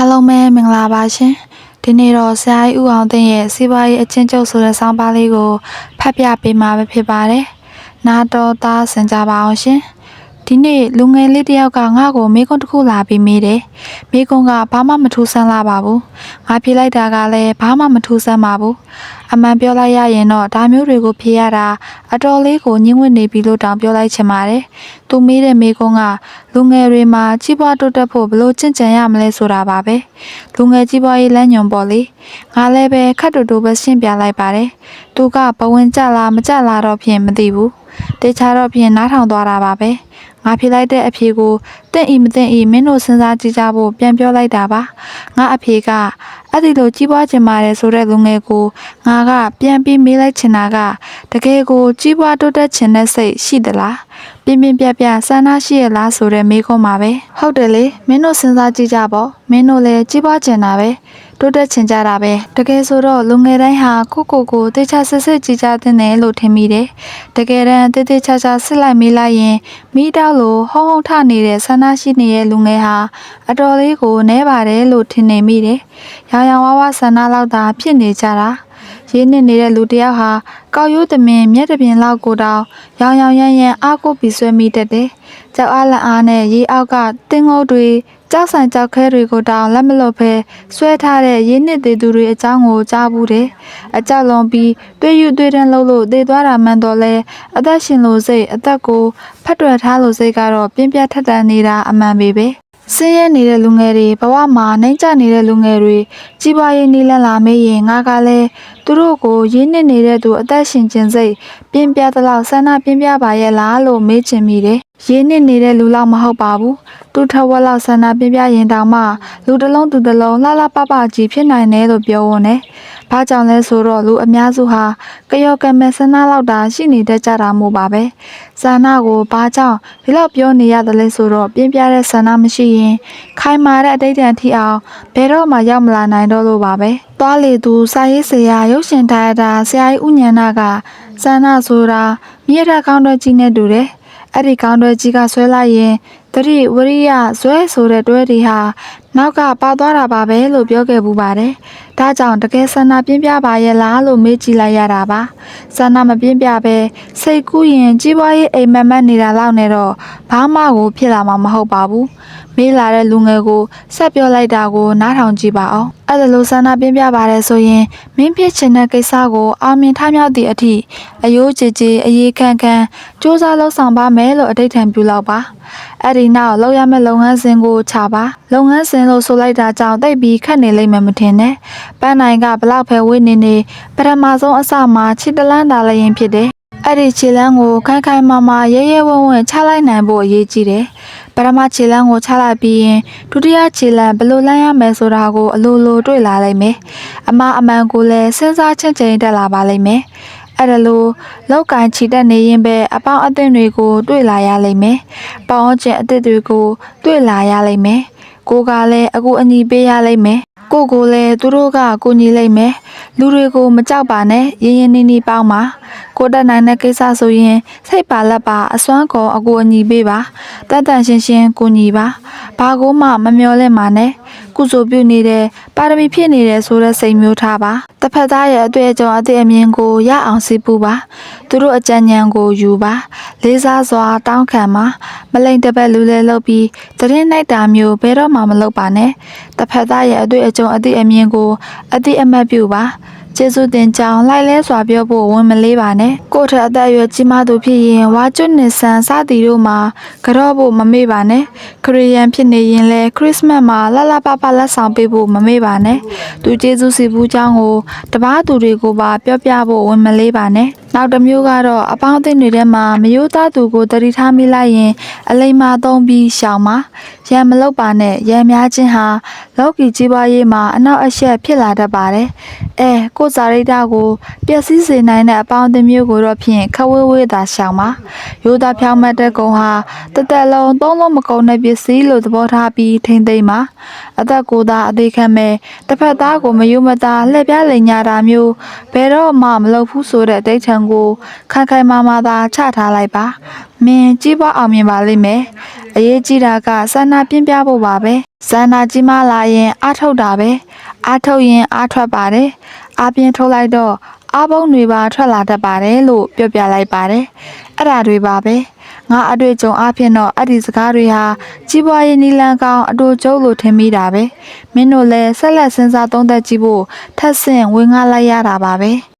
အားလုံးပဲမင်္ဂလာပါရှင်ဒီနေ့တော့ဆရာကြီးဦးအောင်သိန်းရဲ့စီးပွားရေးအချင်းချုပ်ဆိုတဲ့ဆောင်းပါးလေးကိုဖတ်ပြပေးမှာပဲဖြစ်ပါတယ်နာတော်သားဆင်ကြပါအောင်ရှင် ဒီနေ့လူငယ်လေးတစ်ယောက်ကငါ့ကိုမိကွန်းတစ်ခုလာပြီးမေးတယ်မိကွန်းကဘာမှမထူးဆန်းလာပါဘူးငါဖြေလိုက်တာကလည်းဘာမှမထူးဆန်းပါဘူးအမှန်ပြောလိုက်ရရင်တော့ဒါမျိုးတွေကိုဖြေရတာအတော်လေးကိုညှင်းဝင့်နေပြီလို့တောင်ပြောလိုက်ချင်ပါတယ်သူမေးတဲ့မိကွန်းကလူငယ်တွေမှာကြီးပွားတိုးတက်ဖို့ဘယ်လို့ကြင်ကြံရမလဲဆိုတာပါပဲလူငယ်ကြီးပွားရေးလမ်းညွန်ပေါ်လေငါလည်းပဲခက်တူတူပဲရှင်းပြလိုက်ပါတယ်သူကဘဝင်ကြလားမကြလားတော့ဖြင့်မသိဘူးတေချာတော့ဖြင့်နားထောင်သွားတာပါပဲ ငါဖြေလိုက်တဲ့အဖြေကိုတင့်ဤမတင့်ဤမင်းတို့စဉ်းစားကြည့်ကြဖို့ပြန်ပြောလိုက်တာပါငါအဖြေကအဲ့ဒီလိုကြီးပွားချင်ပါတယ်ဆိုတဲ့လူငယ်ကိုငါကပြန်ပြီးမေးလိုက်ချင်တာကတကယ်ကိုကြီးပွားတိုးတက်ချင်တဲ့စိတ်ရှိသလား ပြင်းပြင်းပြပြဆန္ဒရှိရလားဆိုတဲ့မေးခွန်းပါပဲဟုတ်တယ်လေမင်းတို့စဉ်းစားကြည့်ကြပေါ့မင်းတို့လည်းကြီးပွားချင်တာပဲတိုးတက်ချင်ကြတာပဲတကယ်ဆိုတော့လူငယ်တိုင်းဟာကိုကိုကိုတေချာစစ်စစ်ကြည့်ကြတဲ့တယ်လို့ထင်မိတယ်တကယ်တမ်းတေတေချာချာစစ်လိုက်မေးလိုက်ရင်မိတောက်လို့ဟုံးဟုံးထနေတဲ့ဆန္ဒရှိနေတဲ့လူငယ်ဟာအတော်လေးကိုနဲပါတယ်လို့ထင်နေမိတယ်ရောင်ရောင်ဝါးဝါဆန္ဒလောက်သာဖြစ်နေကြတာ ရင်းနှစ်နေတဲ့လူတစ်ယောက်ဟာကောက်ရိုးသမင်မျက်တစ်ပြင်လောက်ကိုတောင်ရောင်ရောင်ရမ်းရမ်းအားကိုပြီးဆွဲမိတတ်တယ်။ကြောက်အားလက်အားနဲ့ရေအောက်ကတင်းငုတ်တွေကြောက်ဆိုင်ကြောက်ခဲတွေကိုတောင်လက်မလွတ်ဖဲဆွဲထားတဲ့ရင်းနှစ်သေးသူတွေအကြောင်းကိုကြားဘူးတယ်။အကြောက်လွန်ပြီးတွေးယူတွေးတန်းလို့လို့သေသွားတာမှန်တော့လဲအသက်ရှင်လို့စိတ်အသက်ကိုဖတ်တွယ်ထားလို့စိတ်ကတော့ပြင်းပြထက်တန်နေတာအမှန်ပဲပဲ။ ဆင်းရဲနေတဲ့လူငယ်တွေဘဝမှာနှိမ့်ချနေတဲ့လူငယ်တွေကြီးပွားရေးနီးလန်းလာမေးရင်ငါကလည်းသူတို့ကိုရင်းနစ်နေတဲ့သူအသက်ရှင်ခြင်းစိတ်ပြင်းပြသလောက်ဆန္ဒပြင်းပြပါရဲ့လားလို့မေးချင်မိတယ်။ ရင်းနစ်နေတဲ့လူလောက်မဟုတ်ပါဘူး။သူထက်ဝက်လောက်ဆန္ဒပြင်းပြရင်တောင်မှလူတစ်လုံးသူတစ်လုံးလှလှပပကြီးဖြစ်နိုင်တယ်လို့ပြောဝင်တယ်။ဘာကြောင့်လဲဆိုတော့လူအများစုဟာကယောကမဲဆန္ဒလောက်တာရှိနေတတ်ကြတာမို့ပါပဲ။ဆန္ဒကိုဘာကြောင့်ဒီလောက်ပြောနေရတယ်လဲဆိုတော့ပြင်းပြတဲ့ဆန္ဒမရှိရင်ခိုင်မာတဲ့အတိတ်တန်ထိအောင်ဘယ်တော့မှရောက်မလာနိုင်တော့လို့ပါပဲ။သွားလေသူစာရေးဆရာရုပ်ရှင်ထားရတာဆရာကြီးဥညဏကစန္ဒဆိုတာမြေထကောင်းတော့ကြီးနဲ့တူတယ်။ အဲ့ဒီကောင်းတော့ကြီးကဆွဲလိုက်ရင်တတိဝရိယဇွဲဆိုတဲ့တွဲတွေဟာနောက်ကပါသွားတာပါပဲလို့ပြောခဲ့ပူပါတယ်။ဒါကြောင့်တကယ်ဆန္ဒပြင်းပြပါရဲ့လားလို့မေးကြည့်လိုက်ရတာပါ။ဆန္ဒမပြင်းပြပဲစိတ်ကူးရင်ကြီးပွားရေးအိမ်မက်မက်နေတာလောက်နဲ့တော့ဘာမှကိုဖြစ်လာမှာမဟုတ်ပါဘူး။ မေးလာတဲ့လူငယ်ကိုဆက်ပြောလိုက်တာကိုနားထောင်ကြည့်ပါအောင်အဲ့ဒါလိုဆန္ဒပြင်းပြပါတယ်ဆိုရင်မင်းဖြစ်ချင်တဲ့ကိစ္စကိုအောင်မြင်ထမြောက်သည့်အထိအယိုးကြည်ကြည်အရေးခန့်ခန့်စူးစမ်းလှုပ်ဆောင်ပါမယ်လို့အတိတ်ထံပြုလောက်ပါအဲ့ဒီနောက်လောက်ရမယ့်လုပ်ငန်းစဉ်ကိုခြာပါလုပ်ငန်းစဉ်လို့ဆိုလိုက်တာကြောင့်တိတ်ပြီးခက်နေလိမ့်မယ်မထင်နဲ့ပန်းနိုင်ကဘလောက်ပဲဝေးနေနေပထမဆုံးအစမှာခြေတလန်းသာလည်းရင်ဖြစ်တယ်အဲ့ဒီခြေလန်းကိုခိုင်ခိုင်မာမာရဲရဲဝံ့ဝံ့ချလိုက်နိုင်ဖို့အရေးကြီးတယ် ပထမခြေလန်းကိုချလိုက်ပြီးရင်ဒုတိယခြေလန်းဘယ်လိုလမ်းရမယ်ဆိုတာကိုအလိုလိုတွေ့လာလိမ့်မယ်အမအမှန်ကိုလည်းစဉ်းစားချင့်ချိန်တက်လာပါလိမ့်မယ်အဲ့ဒါလို့လောက်ကင်ချီတက်နေရင်ပဲအပေါင်းအသင်းတွေကိုတွေ့လာရလိမ့်မယ်။ပေါင်းကျင်အသစ်တွေကိုတွေ့လာရလိမ့်မယ်။ကိုကလည်းအခုအညီပေးရလိမ့်မယ်။ ကိုကိုလည်းသူတို့ကကိုညီလိမ့်မယ်။လူတွေကိုမကြောက်ပါနဲ့ရင်းရင်းနှီးနှီးပေါင်းပါ။ကိုတက်နိုင်တဲ့ကိစ္စဆိုရင်စိတ်ပါလက်ပါအစွမ်းကုန်အကူအညီပေးပါ။တတ်တန်ရှင်းရှင်းကိုညီပါ။ဘာကိုမှမမျော်လင့်ပါနဲ့။ ကုစုပြုနေတဲ့ပါရမီဖြစ်နေတဲ့ဆိုတဲ့စိတ်မျိုးထားပါ။တစ်ဖက်သားရဲ့အတွေ့အကြုံအသည့်အမြင်ကိုရအောင်စီးပူပါ။သူတို့အကြံဉာဏ်ကိုယူပါ။လေးစားစွာတောင်းခံပါ။မလိမ့်တစ်ပတ်လူလဲလုပ်ပြီးသတရင်လိုက်တာမျိုးဘယ်တော့မှမလုပ်ပါနဲ့။တစ်ဖက်သားရဲ့အတွေ့အကြုံအသည့်အမြင်ကိုအသည့်အမှတ်ပြုပါ။ ကျေးဇူးတင်ကြောင်းလိုက်လဲစွာပြောဖို့ဝန်မလေးပါနဲ့ကိုယ့်ထက်အသက်အရွယ်ကြီးမသူဖြစ်ရင်ဝါကျွတ်နေဆန်စသည်တို့မှာကြော့ဖို့မမေ့ပါနဲ့ခရီးယန်ဖြစ်နေရင်လဲခရစ်စမတ်မှာလှလှပပလက်ဆောင်ပေးဖို့မမေ့ပါနဲ့သူကျေးဇူးစီဘူးကြောင်းကိုတပားသူတွေကိုပါပြောပြဖို့ဝန်မလေးပါနဲ့ နောက်တစ်မျိုးကတော့အပေါင်းအသင်းတွေထဲမှာမယိုးသားသူကိုတတိထားမိလိုက်ရင် အလိမ္မာသုံးပြီးရှောင်ပါရံမလောက်ပါနဲ့ရံများခြင်းဟာလောကီကြီးပွားရေးမှာအနောက်အရှက်ဖြစ်လာတတ်ပါတယ်အဲကိုယ်စာရိတ္တကိုပျက်စီးစေနိုင်တဲ့အပေါင်းအသင်းမျိုးကိုတော့ဖြင့်ခဝဲဝဲသာရှောင်ပါရိုးသားဖြောင်းမတ်တဲ့ကုံဟာတသက်လုံးသုံးလုံးမကုန်တဲ့ပစ္စည်းလို့သဘောထားပြီးထိမ့်သိမ့်ပါအသက်ကိုယ်သားအသေးခံမဲ့တစ်ဖက်သားကိုမယုံမသားလှည့်ပြလိန်ညာတာမျိုးဘယ်တော့မှမလုပ်ဘူးဆိုတဲ့အတိတ်ထံကိုခိုင်ခိုင်မာမာသာချထားလိုက်ပါမင်းကြီးပွားအောင်မြင်ပါလိမ့်မယ်အရေးကြီးတာကဆန္ဒပြင်းပြဖို့ပါပဲဇန္နာကြီးမလာရင်အားထုတ်တာပဲအားထုတ်ရင်အားထွက်ပါတယ်အားပြင်းထုတ်လိုက်တော့အားပုံးတွေပါထွက်လာတတ်ပါတယ်လို့ပြောပြလိုက်ပါတယ်အဲ့ဒါတွေပါပဲငါအတွေ့အကြုံအားဖြင့်တော့အဲ့ဒီစကားတွေဟာကြီးပွားရေးနီလန်းကောင်းအတူကျုပ်လို့ထင်မိတာပဲမင်းတို့လည်းဆက်လက်စဉ်းစားသုံးသပ်ကြည့်ဖို့ထပ်ဆင့်ဝင်ငါလိုက်ရတာပါပဲ